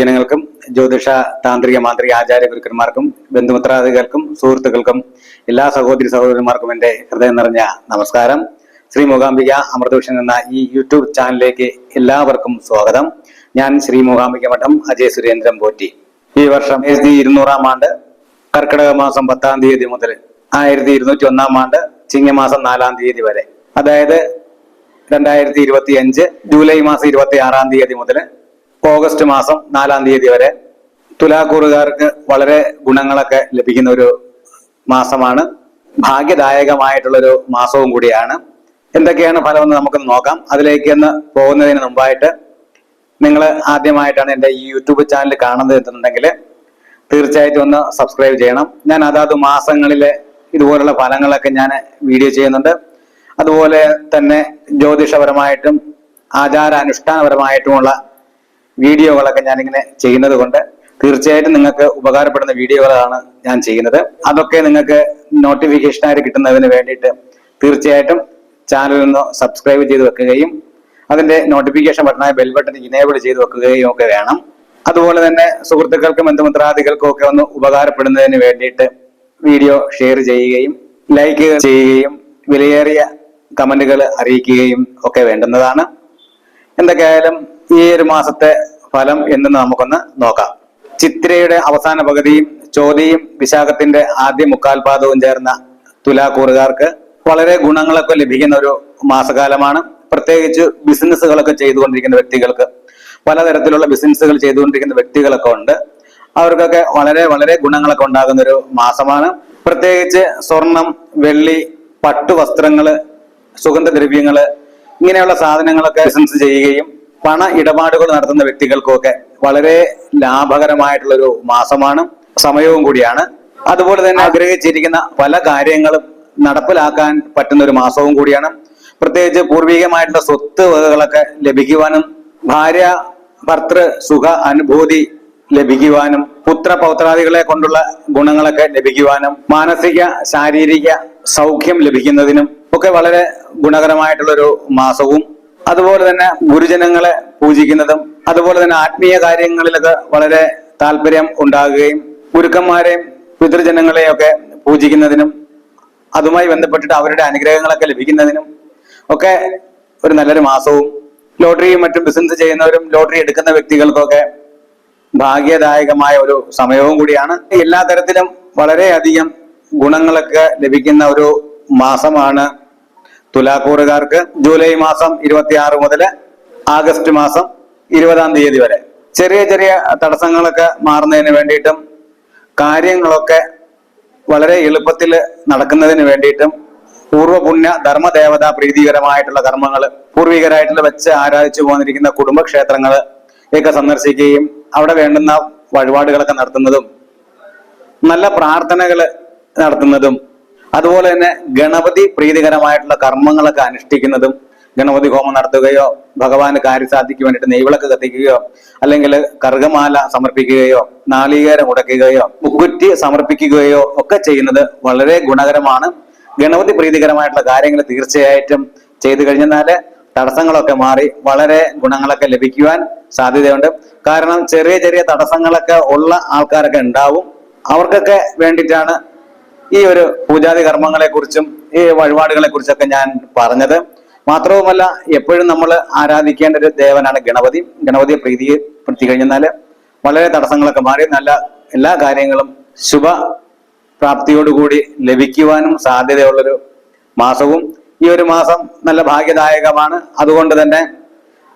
പൊതുജനങ്ങൾക്കും ജ്യോതിഷ താന്ത്രിക മാന്ത്രിക ആചാര്യ ഗുരുക്കന്മാർക്കും ബന്ധുമിത്രാദികൾക്കും സുഹൃത്തുക്കൾക്കും എല്ലാ സഹോദരി സഹോദരന്മാർക്കും എന്റെ ഹൃദയം നിറഞ്ഞ നമസ്കാരം. ശ്രീ മൂകാംബിക അമൃതവിഷൻ എന്ന ഈ യൂട്യൂബ് ചാനലിലേക്ക് എല്ലാവർക്കും സ്വാഗതം. ഞാൻ ശ്രീ മൂകാംബിക മഠം അജയ് സുരേന്ദ്രൻ പോറ്റി. ഈ വർഷം ആയിരത്തി ഇരുന്നൂറാം ആണ്ട് കർക്കിടക മാസം പത്താം തീയതി മുതൽ ആയിരത്തി ഇരുന്നൂറ്റി ഒന്നാം ആണ്ട് ചിങ്ങമാസം നാലാം തീയതി വരെ. അതായത് രണ്ടായിരത്തി ഇരുപത്തി അഞ്ച് ജൂലൈ മാസം ഇരുപത്തി ആറാം തീയതി മുതൽ ഓഗസ്റ്റ് മാസം നാലാം തീയതി വരെ തുലാക്കൂറുകാർക്ക് വളരെ ഗുണങ്ങളൊക്കെ ലഭിക്കുന്ന ഒരു മാസമാണ്. ഭാഗ്യദായകമായിട്ടുള്ളൊരു മാസവും കൂടിയാണ്. എന്തൊക്കെയാണ് ഫലമെന്ന് നമുക്ക് നോക്കാം. അതിലേക്ക് ഒന്ന് പോകുന്നതിന് മുമ്പായിട്ട് നിങ്ങൾ ആദ്യമായിട്ടാണ് എന്റെ ഈ യൂട്യൂബ് ചാനൽ കാണുന്നത് എന്നുണ്ടെങ്കിൽ തീർച്ചയായിട്ടും ഒന്ന് സബ്സ്ക്രൈബ് ചെയ്യണം. ഞാൻ അതാത് മാസങ്ങളിലെ ഇതുപോലുള്ള ഫലങ്ങളൊക്കെ ഞാൻ വീഡിയോ ചെയ്യുന്നുണ്ട്. അതുപോലെ തന്നെ ജ്യോതിഷപരമായിട്ടും ആചാരാനുഷ്ഠാനപരമായിട്ടുമുള്ള വീഡിയോകളൊക്കെ ഞാനിങ്ങനെ ചെയ്യുന്നത് കൊണ്ട് തീർച്ചയായിട്ടും നിങ്ങൾക്ക് ഉപകാരപ്പെടുന്ന വീഡിയോകളാണ് ഞാൻ ചെയ്യുന്നത്. അതൊക്കെ നിങ്ങൾക്ക് നോട്ടിഫിക്കേഷനായിട്ട് കിട്ടുന്നതിന് വേണ്ടിയിട്ട് തീർച്ചയായിട്ടും ചാനൽ ഒന്ന് സബ്സ്ക്രൈബ് ചെയ്ത് വെക്കുകയും അതിന്റെ നോട്ടിഫിക്കേഷൻ ബട്ടണായ ബെൽ ബട്ടൺ ഇനേബിൾ ചെയ്ത് വെക്കുകയും ഒക്കെ വേണം. അതുപോലെ തന്നെ സുഹൃത്തുക്കൾക്കും ബന്ധുമിത്രാദികൾക്കും ഒക്കെ ഒന്ന് ഉപകാരപ്പെടുന്നതിന് വേണ്ടിയിട്ട് വീഡിയോ ഷെയർ ചെയ്യുകയും ലൈക്ക് ചെയ്യുകയും വിലയേറിയ കമന്റുകൾ അറിയിക്കുകയും ഒക്കെ വേണ്ടുന്നതാണ്. എന്തൊക്കെയായാലും ഈ ഒരു മാസത്തെ ഫലം എന്ന് നമുക്കൊന്ന് നോക്കാം. ചിത്രയുടെ അവസാന പകുതിയും ചോതിയും വിശാഖത്തിന്റെ ആദ്യ മുക്കാൽപാദവും ചേർന്ന തുലാക്കൂറുകാർക്ക് വളരെ ഗുണങ്ങളൊക്കെ ലഭിക്കുന്ന ഒരു മാസകാലമാണ്. പ്രത്യേകിച്ച് ബിസിനസ്സുകളൊക്കെ ചെയ്തുകൊണ്ടിരിക്കുന്ന വ്യക്തികൾക്ക് പലതരത്തിലുള്ള ബിസിനസ്സുകൾ ചെയ്തുകൊണ്ടിരിക്കുന്ന വ്യക്തികളൊക്കെ ഉണ്ട്. അവർക്കൊക്കെ വളരെ വളരെ ഗുണങ്ങളൊക്കെ ഉണ്ടാകുന്ന ഒരു മാസമാണ്. പ്രത്യേകിച്ച് സ്വർണം വെള്ളി പട്ടുവസ്ത്രങ്ങൾ സുഗന്ധദ്രവ്യങ്ങൾ ഇങ്ങനെയുള്ള സാധനങ്ങളൊക്കെ ബിസിനസ് ചെയ്യുകയും പണ ഇടപാടുകൾ നടത്തുന്ന വ്യക്തികൾക്കൊക്കെ വളരെ ലാഭകരമായിട്ടുള്ള ഒരു മാസമാണ് സമയവും കൂടിയാണ്. അതുപോലെ തന്നെ ആഗ്രഹിച്ചിരിക്കുന്ന പല കാര്യങ്ങളും നടപ്പിലാക്കാൻ പറ്റുന്ന ഒരു മാസവും കൂടിയാണ്. പ്രത്യേകിച്ച് പൂർവികമായിട്ടുള്ള സ്വത്ത് വകകളൊക്കെ ലഭിക്കുവാനും ഭാര്യ ഭർത്തൃ സുഖ അനുഭൂതി ലഭിക്കുവാനും പുത്ര പൗത്രാദികളെ കൊണ്ടുള്ള ഗുണങ്ങളൊക്കെ ലഭിക്കുവാനും മാനസിക ശാരീരിക സൗഖ്യം ലഭിക്കുന്നതിനും ഒക്കെ വളരെ ഗുണകരമായിട്ടുള്ള ഒരു മാസവും അതുപോലെ തന്നെ ഗുരുജനങ്ങളെ പൂജിക്കുന്നതും അതുപോലെ തന്നെ ആത്മീയ കാര്യങ്ങളിലൊക്കെ വളരെ താല്പര്യം ഉണ്ടാകുകയും ഗുരുക്കന്മാരെയും പിതൃജനങ്ങളെയും ഒക്കെ പൂജിക്കുന്നതിനും അതുമായി ബന്ധപ്പെട്ടിട്ട് അവരുടെ അനുഗ്രഹങ്ങളൊക്കെ ലഭിക്കുന്നതിനും ഒക്കെ ഒരു നല്ലൊരു മാസവും ലോട്ടറിയും മറ്റും ബിസിനസ് ചെയ്യുന്നവരും ലോട്ടറി എടുക്കുന്ന വ്യക്തികൾക്കൊക്കെ ഭാഗ്യദായകമായ ഒരു സമയവും കൂടിയാണ്. എല്ലാ തരത്തിലും വളരെയധികം ഗുണങ്ങളൊക്കെ ലഭിക്കുന്ന ഒരു മാസമാണ് തുലാക്കൂറുകാർക്ക് ജൂലൈ മാസം ഇരുപത്തി ആറ് മുതൽ ആഗസ്റ്റ് മാസം ഇരുപതാം തീയതി വരെ. ചെറിയ ചെറിയ തടസ്സങ്ങളൊക്കെ മാറുന്നതിന് വേണ്ടിയിട്ടും കാര്യങ്ങളൊക്കെ വളരെ എളുപ്പത്തിൽ നടക്കുന്നതിന് വേണ്ടിയിട്ടും പൂർവപുണ്യ ധർമ്മദേവത പ്രീതികരമായിട്ടുള്ള കർമ്മങ്ങൾ പൂർവികരായിട്ടുള്ള വെച്ച് ആരാധിച്ചു പോന്നിരിക്കുന്ന കുടുംബക്ഷേത്രങ്ങൾ ഒക്കെ സന്ദർശിക്കുകയും അവിടെ വേണ്ടുന്ന വഴിപാടുകളൊക്കെ നടത്തുന്നതും നല്ല പ്രാർത്ഥനകൾ നടത്തുന്നതും അതുപോലെ തന്നെ ഗണപതി പ്രീതികരമായിട്ടുള്ള കർമ്മങ്ങളൊക്കെ അനുഷ്ഠിക്കുന്നതും ഗണപതി ഹോമം നടത്തുകയോ ഭഗവാന് കാര്യസാധിക്ക് വേണ്ടിയിട്ട് നെയ്വിളക്ക് കത്തിക്കുകയോ അല്ലെങ്കിൽ കർഗമാല സമർപ്പിക്കുകയോ നാളികേരം ഉടക്കുകയോ മുക്കുറ്റി സമർപ്പിക്കുകയോ ഒക്കെ ചെയ്യുന്നത് വളരെ ഗുണകരമാണ്. ഗണപതി പ്രീതികരമായിട്ടുള്ള കാര്യങ്ങൾ തീർച്ചയായിട്ടും ചെയ്തു കഴിഞ്ഞാൽ തടസ്സങ്ങളൊക്കെ മാറി വളരെ ഗുണങ്ങളൊക്കെ ലഭിക്കുവാൻ സാധ്യതയുണ്ട്. കാരണം ചെറിയ ചെറിയ തടസ്സങ്ങളൊക്കെ ഉള്ള ആൾക്കാരൊക്കെ ഉണ്ടാവും. അവർക്കൊക്കെ വേണ്ടിയിട്ടാണ് ഈ ഒരു പൂജാതി കർമ്മങ്ങളെ കുറിച്ചും ഈ വഴിപാടുകളെ കുറിച്ചൊക്കെ ഞാൻ പറഞ്ഞത്. മാത്രവുമല്ല എപ്പോഴും നമ്മൾ ആരാധിക്കേണ്ട ഒരു ദേവനാണ് ഗണപതി. ഗണപതിയെ പ്രീതിപ്പെടുത്തി കഴിഞ്ഞാൽ വളരെ തടസ്സങ്ങളൊക്കെ മാറി. നല്ല എല്ലാ കാര്യങ്ങളും ശുഭ പ്രാപ്തിയോടുകൂടി ലഭിക്കുവാനും സാധ്യതയുള്ളൊരു മാസവും ഈ ഒരു മാസം നല്ല ഭാഗ്യദായകമാണ്. അതുകൊണ്ട് തന്നെ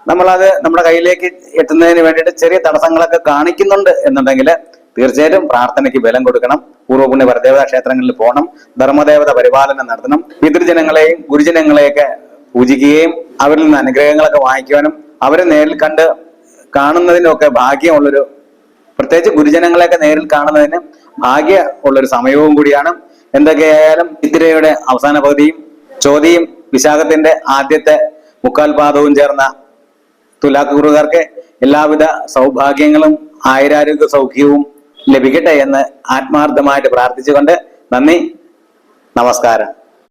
നമ്മളത് നമ്മുടെ കയ്യിലേക്ക് എത്തുന്നതിന് വേണ്ടിയിട്ട് ചെറിയ തടസ്സങ്ങളൊക്കെ കാണിക്കുന്നുണ്ട് എന്നുണ്ടെങ്കിൽ തീർച്ചയായിട്ടും പ്രാർത്ഥനയ്ക്ക് ബലം കൊടുക്കണം. പൂർവപുണ്യ പരദേവതാ ക്ഷേത്രങ്ങളിൽ പോകണം. ധർമ്മദേവത പരിപാലനം നടത്തണം. പിതൃജനങ്ങളെയും ഗുരുജനങ്ങളെയൊക്കെ പൂജിക്കുകയും അവരിൽ നിന്ന് അനുഗ്രഹങ്ങളൊക്കെ വാങ്ങിക്കുവാനും അവരെ നേരിൽ കണ്ട് കാണുന്നതിനൊക്കെ ഭാഗ്യമുള്ളൊരു പ്രത്യേകിച്ച് ഗുരുജനങ്ങളെയൊക്കെ നേരിൽ കാണുന്നതിന് ഭാഗ്യ ഉള്ളൊരു സമയവും കൂടിയാണ്. എന്തൊക്കെയായാലും ഇത്തിരയുടെ അവസാന പകുതിയും ചോതിയും വിശാഖത്തിന്റെ ആദ്യത്തെ മുക്കാൽപാദവും ചേർന്ന തുലാക്കുറുകാർക്ക് എല്ലാവിധ സൗഭാഗ്യങ്ങളും ആയുരാരോഗ്യ സൗഖ്യവും ലഭിക്കട്ടെ എന്ന് ആത്മാർത്ഥമായിട്ട് പ്രാർത്ഥിച്ചുകൊണ്ട് നന്ദി നമസ്കാരം.